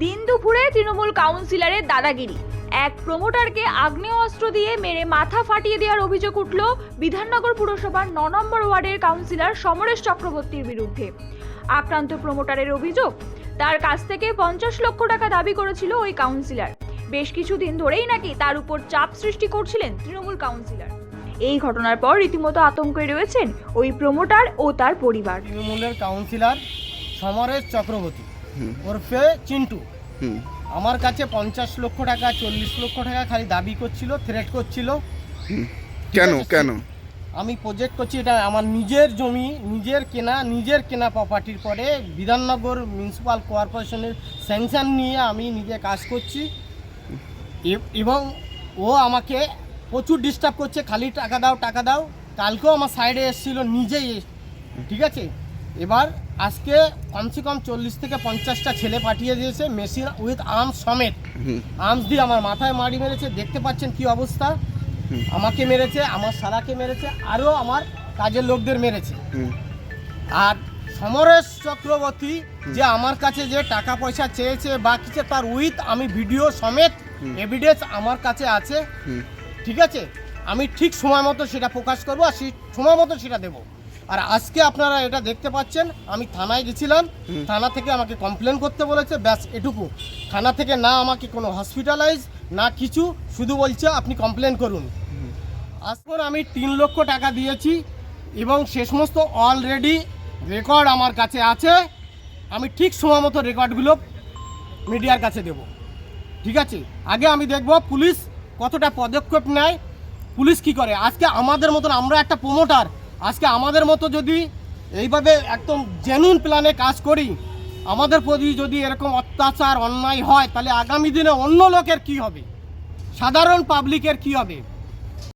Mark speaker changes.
Speaker 1: দিন দুপুরে তৃণমূল কাউন্সিলরের দাদাগিরি। এক প্রমোটারকে আগ্নেয়াস্ত্র দিয়ে মেরে মাথা ফাটিয়ে দেওয়ার অভিযোগ উঠল বিধাননগর পুরসভার ন নম্বর ওয়ার্ডের কাউন্সিলর সমরেশ চক্রবর্তীর বিরুদ্ধে। আক্রান্ত প্রমোটারের অভিযোগ, তার কাছ থেকে পঞ্চাশ লক্ষ টাকা দাবি করেছিল ওই কাউন্সিলর। বেশ কিছুদিন ধরেই নাকি তার উপর চাপ সৃষ্টি করছিলেন তৃণমূল কাউন্সিলর। এই ঘটনার পর রীতিমতো আতঙ্কে রয়েছেন ওই প্রমোটার ও তার পরিবার।
Speaker 2: তৃণমূলের কাউন্সিলর সমরেশ চক্রবর্তী। ওরফে চিন্টু। আমার কাছে পঞ্চাশ লক্ষ টাকা চল্লিশ লক্ষ টাকা খালি দাবি করছিল থ্রেট করছিল।
Speaker 3: কেন কেন?
Speaker 2: আমি প্রজেক্ট করছি এটা আমার নিজের জমি নিজের কেনা নিজের কেনা প্রপার্টির পরে বিধাননগর মিউনিসিপাল কর্পোরেশনের স্যাংশন নিয়ে আমি নিজে কাজ করছি। এবং ও আমাকে প্রচুর ডিস্টার্ব করছে খালি টাকা দাও টাকা দাও। কালকেও আমার সাইডে এসেছিল নিজেই ঠিক আছে? এবার আজকে কমসে কম চল্লিশ থেকে পঞ্চাশটা ছেলে পাঠিয়ে দিয়েছে মেশিন উইথ আর্মস সমেত। আর্মস দিয়ে আমার মাথায় মারি মেরেছে দেখতে পাচ্ছেন কি অবস্থা? আমাকে মেরেছে আমার সারাকে মেরেছে আরও আমার কাজের লোকদের মেরেছে। আর সমরেশ চক্রবর্তী যে আমার কাছে যে টাকা পয়সা চেয়েছে বা কিছু তার উইথ আমি ভিডিও সমেত এভিডেন্স আমার কাছে আছে। ঠিক আছে? আমি ঠিক সময় মতো সেটা প্রকাশ করব আর সেই সময় মতো সেটা দেবো। আর আজকে আপনারা এটা দেখতে পাচ্ছেন আমি থানায় গেছিলাম থানা থেকে আমাকে কমপ্লেন করতে বলেছে ব্যাস এটুকু। থানা থেকে না আমাকে কোনো হসপিটালাইজ না কিছু শুধু বলছে আপনি কমপ্লেন করুন। আজকে আমি তিন লক্ষ টাকা দিয়েছি এবং সে সমস্ত অলরেডি রেকর্ড আমার কাছে আছে। আমি ঠিক সময় মতো রেকর্ডগুলো মিডিয়ার কাছে দেব। ঠিক আছে? আগে আমি দেখব পুলিশ কতটা পদক্ষেপ নেয়। পুলিশ কি করে? আজকে আমাদের মতন আমরা একটা প্রমোটার আজকে আমাদের মতো যদি এইভাবে একদম জেনুন প্ল্যানে কাজ করি, আমাদের প্রতি যদি এরকম অত্যাচার, অন্যায় হয়, তাহলে আগামী দিনে অন্য লোকের কি হবে? সাধারণ পাবলিকের কি হবে?